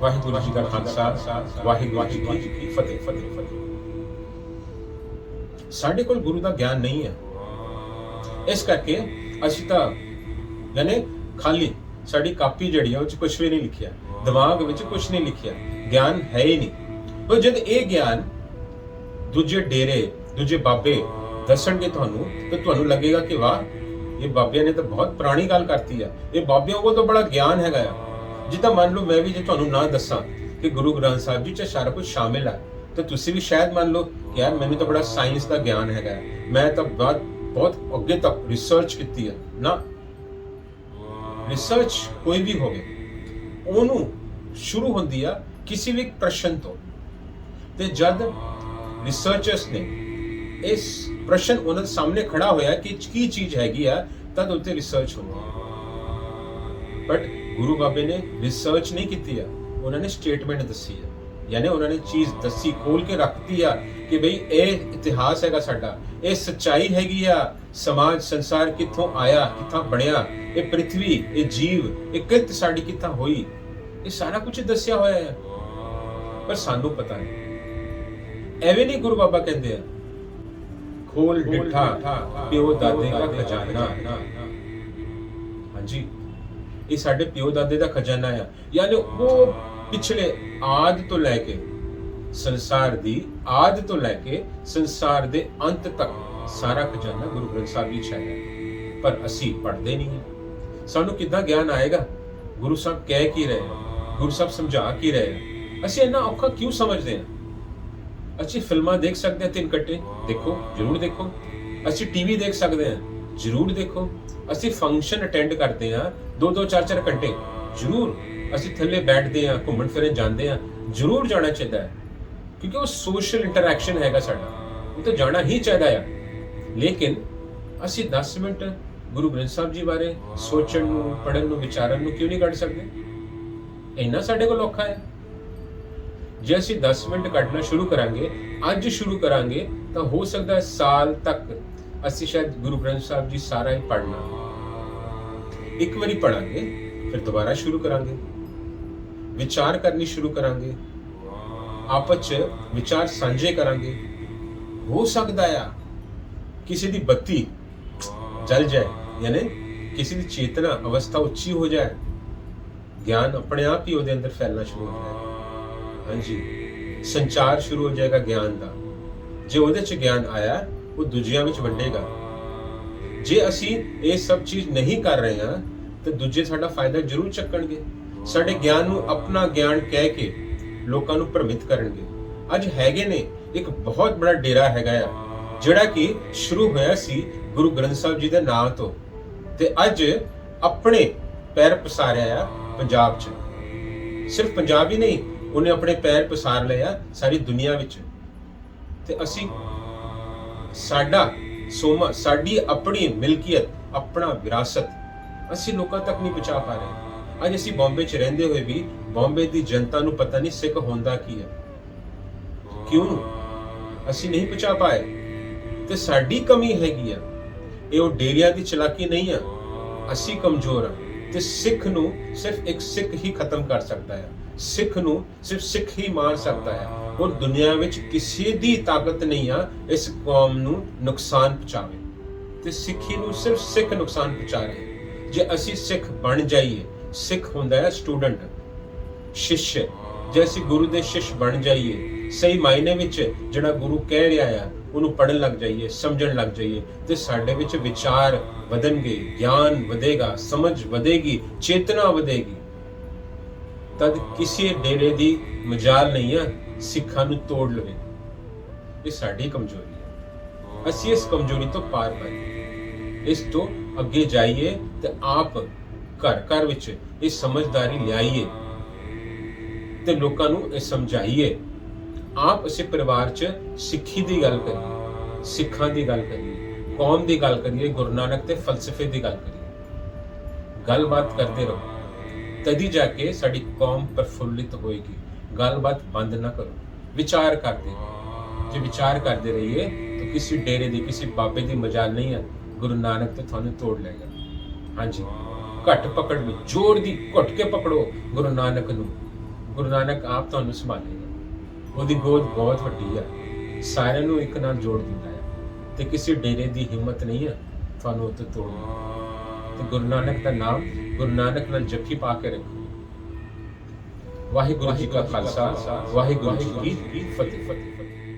ਵਾਹਿਗੁਰੂ ਜੀ ਕਾ ਖਾਲਸਾ, ਵਾਹਿਗੁਰੂ ਜੀ ਕੀ ਫਤਿਹ। ਫਤਿਹ ਫਤਿਹ ਸਾਡੇ ਕੋਲ ਗੁਰੂ ਦਾ ਗਿਆਨ ਨਹੀਂ ਹੈ। ਇਸ ਕਰਕੇ ਅਸੀਂ ਤਾਂ, ਯਾਨੀ ਖਾਲੀ ਸਾਡੀ ਕਾਪੀ ਜਿਹੜੀ ਆ, ਉਹ ਚ ਕੁਝ ਵੀ ਨਹੀਂ ਲਿਖਿਆ। ਦਿਮਾਗ ਵਿੱਚ ਕੁਝ ਨਹੀਂ ਲਿਖਿਆ। ਗਿਆਨ ਹੈ ਹੀ ਨਹੀਂ। ਉਹ ਜਦ ਇਹ ਗਿਆਨ ਦੂਜੇ ਡੇਰੇ, ਦੂਜੇ ਬਾਬੇ ਦੱਸਣਗੇ ਤੁਹਾਨੂੰ, ਤੇ ਤੁਹਾਨੂੰ ਲੱਗੇਗਾ ਕਿ ਵਾਹ, ਇਹ ਬਾਬਿਆਂ ਨੇ ਤਾਂ ਬਹੁਤ ਪੁਰਾਣੀ ਗੱਲ ਕਰਤੀ ਆ। ਇਹ ਬਾਬਿਆਂ ਕੋਲ ਤਾਂ ਬੜਾ ਗਿਆਨ ਹੈਗਾ ਆ। ਜਿੱਦਾਂ ਮੰਨ ਲਓ ਮੈਂ ਵੀ ਜੇ ਤੁਹਾਨੂੰ ਨਾ ਦੱਸਾਂ ਕਿ ਗੁਰੂ ਗ੍ਰੰਥ ਸਾਹਿਬ ਜੀ ਚ ਸਾਰਾ ਕੁਝ ਸ਼ਾਮਿਲ ਹੈ ਤਾਂ ਤੁਸੀਂ ਵੀ ਸ਼ਾਇਦ ਮੰਨ ਲਓ ਕਿ ਯਾਰ ਮੈਨੂੰ ਤਾਂ ਬੜਾ ਸਾਇੰਸ ਦਾ ਗਿਆਨ ਹੈਗਾ ਮੈਂ ਤਾਂ ਬਹੁਤ ਬਹੁਤ ਅੱਗੇ ਤੱਕ ਰਿਸਰਚ ਕੀਤੀ ਹੈ ਨਾ। ਰਿਸਰਚ ਕੋਈ ਵੀ ਹੋਵੇ, ਉਹਨੂੰ ਸ਼ੁਰੂ ਹੁੰਦੀ ਆ ਕਿਸੇ ਵੀ ਪ੍ਰਸ਼ਨ ਤੋਂ। ਤੇ ਜਦ ਰਿਸਰਚਰਸ ਨੇ ਇਸ ਪ੍ਰਸ਼ਨ ਉਹਨਾਂ ਦੇ ਸਾਹਮਣੇ ਖੜਾ ਹੋਇਆ ਕਿ ਕੀ ਚੀਜ਼ ਹੈਗੀ ਆ, ਤਦ ਉੱਤੇ ਰਿਸਰਚ ਹੁੰਦੀ ਬਟ ਗੁਰੂ ਬਾਬੇ ਨੇ ਰਿਸਰਚ ਨਹੀਂ ਕੀਤੀ ਆ, ਉਹਨਾਂ ਨੇ ਸਟੇਟਮੈਂਟ ਦੱਸੀ ਆ। ਯਾਨੀ ਉਹਨਾਂ ਨੇ ਚੀਜ਼ ਦੱਸੀ ਖੋਲ ਕੇ ਰੱਖਤੀ ਆ ਕਿ ਬਈ ਇਹ ਇਤਿਹਾਸ ਹੈਗਾ ਸਾਡਾ, ਇਹ ਸੱਚਾਈ ਹੈਗੀ ਆ, ਸਮਾਜ, ਸੰਸਾਰ ਕਿੱਥੋਂ ਆਇਆ, ਕਿੱਥਾਂ ਬਣਿਆ, ਇਹ ਪ੍ਰithvi ਇਹ ਜੀਵ, ਇਹ ਕਿਰਤ ਸਾਡੀ ਕਿੱਥਾਂ ਹੋਈ? ਇਹ ਸਾਰਾ ਕੁਝ ਦੱਸਿਆ ਹੋਇਆ ਹੈ ਪਰ ਸਾਨੂੰ ਪਤਾ ਨਹੀਂ। ਐਵੇਂ ਨਹੀਂ ਗੁਰੂ ਬਾਬਾ ਕਹਿੰਦੇ ਆ, ਖੋਲ ਡਿਠਾ, ਪਿਓ ਦਾਦੇ ਦਾ ਖਜ਼ਾਨਾ। ਹਾਂਜੀ। ਇਹ ਸਾਡੇ ਪਿਓ ਦਾਦੇ ਦਾ ਖਜ਼ਾਨਾ ਆ। ਯਾਨੀ ਉਹ ਪਿਛਲੇ ਆਦ ਤੋਂ ਲੈ ਕੇ ਸੰਸਾਰ ਦੀ ਆਦ ਤੋਂ ਲੈ ਕੇ ਸੰਸਾਰ ਦੇ ਅੰਤ ਤੱਕ ਸਾਰਾ ਖਜ਼ਾਨਾ ਗੁਰੂ ਗ੍ਰੰਥ ਸਾਹਿਬ ਵਿੱਚ ਹੈ। ਪਰ ਅਸੀਂ ਪੜ੍ਹਦੇ ਨਹੀਂ ਹਾਂ। ਸਾਨੂੰ ਕਿੱਦਾਂ ਗਿਆਨ ਆਏਗਾ? ਗੁਰੂ ਸਾਹਿਬ ਕਹਿ ਕੀ ਰਹੇ ਆ? ਗੁਰੂ ਸਾਹਿਬ ਸਮਝਾ ਕੀ ਰਹੇ ਆ? ਅਸੀਂ ਇੰਨਾ ਔਖਾ ਕਿਉਂ ਸਮਝਦੇ ਹਾਂ? ਅਸੀਂ ਫਿਲਮਾਂ ਦੇਖ ਸਕਦੇ ਹਾਂ ਤਿੰਨ ਘੰਟੇ। ਦੇਖੋ, ਜਰੂਰ ਦੇਖੋ। ਅਸੀਂ ਟੀਵੀ ਦੇਖ ਸਕਦੇ ਹਾਂ। ਜਰੂਰ ਦੇਖੋ। ਅਸੀਂ ਫੰਕਸ਼ਨ ਅਟੈਂਡ ਕਰਦੇ ਹਾਂ ਦੋ ਦੋ ਚਾਰ ਚਾਰ ਘੰਟੇ। ਜਰੂਰ। ਅਸੀਂ ਥੱਲੇ ਬੈਠਦੇ ਹਾਂ, ਘੁੰਮਣ ਫਿਰਨ ਜਾਂਦੇ ਹਾਂ, ਜਰੂਰ ਜਾਣਾ ਚਾਹੀਦਾ ਹੈ। ਕਿਉਂਕਿ ਉਹ ਸੋਸ਼ਲ ਇੰਟਰੈਕਸ਼ਨ ਹੈਗਾ ਸਾਡਾ। ਉਹ ਤਾਂ ਜਾਣਾ ਹੀ ਚਾਹੀਦਾ ਆ। ਲੇਕਿਨ ਅਸੀਂ 10 ਮਿੰਟ ਗੁਰੂ ਗ੍ਰੰਥ ਸਾਹਿਬ ਜੀ ਬਾਰੇ ਸੋਚਣ ਨੂੰ ਪੜਨ ਨੂੰ, ਵਿਚਾਰਨ ਨੂੰ ਕਿਉਂ ਨਹੀਂ ਕੱਢ ਸਕਦੇ? ਇੰਨਾ ਸਾਡੇ ਕੋਲ ਔਖਾ ਹੈ। ਜੇ ਅਸੀਂ 10 ਮਿੰਟ ਕੱਢਣਾ ਸ਼ੁਰੂ ਕਰਾਂਗੇ, ਅੱਜ ਸ਼ੁਰੂ ਕਰਾਂਗੇ, ਤਾਂ ਹੋ ਸਕਦਾ ਹੈ ਸਾਲ ਤੱਕ ਅਸੀਂ ਸ਼ਾਇਦ ਗੁਰੂ ਗ੍ਰੰਥ ਸਾਹਿਬ ਜੀ ਸਾਰਾ ਹੀ ਪੜਨਾ ਇੱਕ ਵਾਰੀ ਪੜਾਂਗੇ ਫਿਰ ਦੁਬਾਰਾ ਸ਼ੁਰੂ ਕਰਾਂਗੇ। ਵਿਚਾਰ ਕਰਨੀ ਸ਼ੁਰੂ ਕਰਾਂਗੇ। ਆਪਸ ਚ ਵਿਚਾਰ ਸਾਂਝੇ ਕਰਾਂਗੇ। ਹੋ ਸਕਦਾ ਆ ਕਿਸੇ ਦੀ ਬੱਤੀ ਜਲ ਜਾਏ, ਯਾਨੀ ਕਿਸੇ ਦੀ ਚੇਤਨਾ ਅਵਸਥਾ ਉੱਚੀ ਹੋ ਜਾਏ। ਗਿਆਨ ਆਪਣੇ ਆਪ ਹੀ ਉਹਦੇ ਅੰਦਰ ਫੈਲਣਾ ਸ਼ੁਰੂ ਹੋ ਜਾਏਗਾ ਹਾਂਜੀ। ਸੰਚਾਰ ਸ਼ੁਰੂ ਹੋ ਜਾਏਗਾ ਗਿਆਨ ਦਾ। ਜੇ ਉਹਦੇ ਚ ਗਿਆਨ ਆਇਆ ਉਹ ਦੂਜਿਆਂ ਵਿੱਚ ਵੰਡੇਗਾ। ਜੇ ਅਸੀਂ ਇਹ ਸਭ ਚੀਜ਼ ਨਹੀਂ ਕਰ ਰਹੇ ਹਾਂ, ਤੇ ਦੂਜੇ ਸਾਡਾ ਫਾਇਦਾ ਜ਼ਰੂਰ ਚੱਕਣਗੇ। ਸਾਡੇ ਗਿਆਨ ਨੂੰ ਆਪਣਾ ਗਿਆਨ ਕਹਿ ਕੇ ਲੋਕਾਂ ਨੂੰ ਭ੍ਰਮਿਤ ਕਰਨਗੇ। ਅੱਜ ਹੈਗੇ ਨੇ ਇੱਕ ਬਹੁਤ ਬੜਾ ਡੇਰਾ ਹੈਗਾ ਆ, ਜਿਹੜਾ ਕਿ ਸ਼ੁਰੂ ਹੋਇਆ ਸੀ ਗੁਰੂ ਗ੍ਰੰਥ ਸਾਹਿਬ ਜੀ ਦੇ ਨਾਮ ਤੋਂ। ਤੇ ਅੱਜ ਆਪਣੇ ਪੈਰ ਪਸਾਰਿਆ ਆ ਪੰਜਾਬ 'ਚ। ਸਿਰਫ ਪੰਜਾਬ ਹੀ ਨਹੀਂ, ਉਹਨੇ ਆਪਣੇ ਪੈਰ ਪਸਾਰ ਲਏ ਆ ਸਾਰੀ ਦੁਨੀਆ ਵਿੱਚ। ਤੇ ਅਸੀਂ ਸਾਡਾ ਸੋਮਾ, ਸਾਡੀ ਆਪਣੀ ਮਿਲਕੀਅਤ, ਆਪਣਾ ਵਿਰਾਸਤ। ਅਸੀਂ ਲੋਕਾਂ ਤੱਕ ਨਹੀਂ ਪਹੁੰਚਾ ਪਾ ਰਹੇ। ਅੱਜ ਅਸੀਂ ਬੰਬੇ 'ਚ ਰਹਿੰਦੇ ਹੋਏ ਵੀ ਬੰਬੇ ਦੀ ਜਨਤਾ ਨੂੰ ਪਤਾ ਨਹੀਂ ਸਿੱਖ ਹੁੰਦਾ ਕੀ ਹੈ। ਕਿਉਂ? ਅਸੀਂ ਨਹੀਂ ਪਹੁੰਚਾ ਪਾਏ। ਤੇ ਸਾਡੀ ਕਮੀ ਹੈਗੀ ਆ। ਇਹ ਉਹ ਡੇਰੀਆਂ ਦੀ ਚਲਾਕੀ ਨਹੀਂ ਆ। ਅਸੀਂ ਕਮਜ਼ੋਰ ਆ। ਤੇ ਸਿੱਖ ਨੂੰ ਸਿਰਫ ਇੱਕ ਸਿੱਖ ਹੀ ਖਤਮ ਕਰ ਸਕਦਾ ਹੈ ਸਿੱਖ ਨੂੰ ਸਿਰਫ ਸਿੱਖ ਹੀ ਮਾਰ ਸਕਦਾ ਹੈ। ਔਰ ਦੁਨੀਆ ਵਿੱਚ ਕਿਸੇ ਦੀ ਤਾਕਤ ਨਹੀਂ ਆ, ਇਸ ਕੌਮ ਨੂੰ ਨੁਕਸਾਨ ਪਹੁੰਚਾਵੇ। ਤੇ ਸਿੱਖੀ ਨੂੰ ਸਿਰਫ ਸਿੱਖ ਨੁਕਸਾਨ ਪਹੁੰਚਾ ਰਹੇ ਜੇ ਅਸੀਂ ਸਿੱਖ ਬਣ ਜਾਈਏ, ਸਿੱਖ ਹੁੰਦਾ ਹੈ ਸਟੂਡੈਂਟ, ਸ਼ਿਸ਼। ਜੇ ਅਸੀਂ ਗੁਰੂ ਦੇ ਸ਼ਿਸ਼ ਬਣ ਜਾਈਏ, ਸਹੀ ਮਾਇਨੇ ਵਿੱਚ ਜਿਹੜਾ ਗੁਰੂ ਕਹਿ ਰਿਹਾ ਆ, ਉਹਨੂੰ ਪੜਨ ਲੱਗ ਜਾਈਏ, ਸਮਝਣ ਲੱਗ ਜਾਈਏ, ਤੇ ਸਾਡੇ ਵਿੱਚ ਵਿਚਾਰ ਵਧਣਗੇ, ਗਿਆਨ ਵਧੇਗਾ, ਸਮਝ ਵਧੇਗੀ, ਚੇਤਨਾ ਵਧੇਗੀ। ਤਦ ਕਿਸੇ ਡੇਰੇ ਦੀ ਮਜਾਲ ਨਹੀਂ ਆ, ਸਿੱਖਾਂ ਨੂੰ ਤੋੜ ਲਵੇ। ਇਹ ਸਾਡੀ ਕਮਜ਼ੋਰੀ ਹੈ। ਅਸੀਂ ਇਸ ਕਮਜ਼ੋਰੀ ਤੋਂ ਪਾਰ ਪਾਈਏ ਇਸ ਤੋਂ ਅੱਗੇ ਜਾਈਏ ਤੇ ਆਪ ਘਰ ਘਰ ਵਿੱਚ ਇਹ ਸਮਝਦਾਰੀ ਲਿਆਈਏ ਤੇ ਲੋਕਾਂ ਨੂੰ ਇਹ ਸਮਝਾਈਏ। ਆਪ ਅਸੀਂ ਪਰਿਵਾਰ 'ਚ ਸਿੱਖੀ ਦੀ ਗੱਲ ਕਰੀਏ, ਸਿੱਖਾਂ ਦੀ ਗੱਲ ਕਰੀਏ, ਕੌਮ ਦੀ ਗੱਲ ਕਰੀਏ, ਗੁਰੂ ਨਾਨਕ ਤੇ ਫਲਸਫੇ ਦੀ ਗੱਲ ਕਰੀਏ। ਗੱਲਬਾਤ ਕਰਦੇ ਰਹੋ। ਤਦੀ ਜਾ ਕੇ ਸਾਡੀ ਕੌਮ ਪ੍ਰਫੁੱਲਿਤ ਹੋਏਗੀ। ਗੱਲਬਾਤ ਬੰਦ ਨਾ ਕਰੋ। ਵਿਚਾਰ ਕਰਦੇ ਜੇ ਵਿਚਾਰ ਕਰਦੇ ਰਹੀਏ, ਤਾਂ ਕਿਸੇ ਡੇਰੇ ਦੀ, ਕਿਸੇ ਬਾਬੇ ਦੀ ਮਜਾਲ ਨਹੀਂ ਹੈ ਗੁਰੂ ਨਾਨਕ ਤੇ ਤੁਹਾਨੂੰ ਤੋੜ ਲਏਗਾ। ਹਾਂਜੀ। ਘੱਟ ਪਕੜ ਨੂੰ ਜ਼ੋਰ ਦੀ ਘੁੱਟ ਕੇ ਪਕੜੋ ਗੁਰੂ ਨਾਨਕ ਨੂੰ। ਗੁਰੂ ਨਾਨਕ ਆਪ ਤੁਹਾਨੂੰ ਸੰਭਾਲੇਗਾ। ਉਹਦੀ ਗੋਦ ਬਹੁਤ ਵੱਡੀ ਆ। ਸਾਰਿਆਂ ਨੂੰ ਇੱਕ ਨਾਲ ਜੋੜ ਦਿੰਦਾ ਹੈ ਤੇ ਕਿਸੇ ਡੇਰੇ ਦੀ ਹਿੰਮਤ ਨਹੀਂ ਹੈ ਤੁਹਾਨੂੰ ਉੱਤੇ ਤੋੜਨ ਦੀ। ਤੇ ਗੁਰੂ ਨਾਨਕ ਦਾ ਨਾਮ ਗੁਰੂ ਨਾਨਕ ਨਾਲ ਜੱਫੀ ਪਾ ਕੇ ਰੱਖੋ। ਵਾਹਿਗੁਰੂ ਜੀ ਕਾ ਖਾਲਸਾ, ਵਾਹਿਗੁਰੂ ਜੀ ਕੀ ਫਤਿਹ। ਫਤਿਹ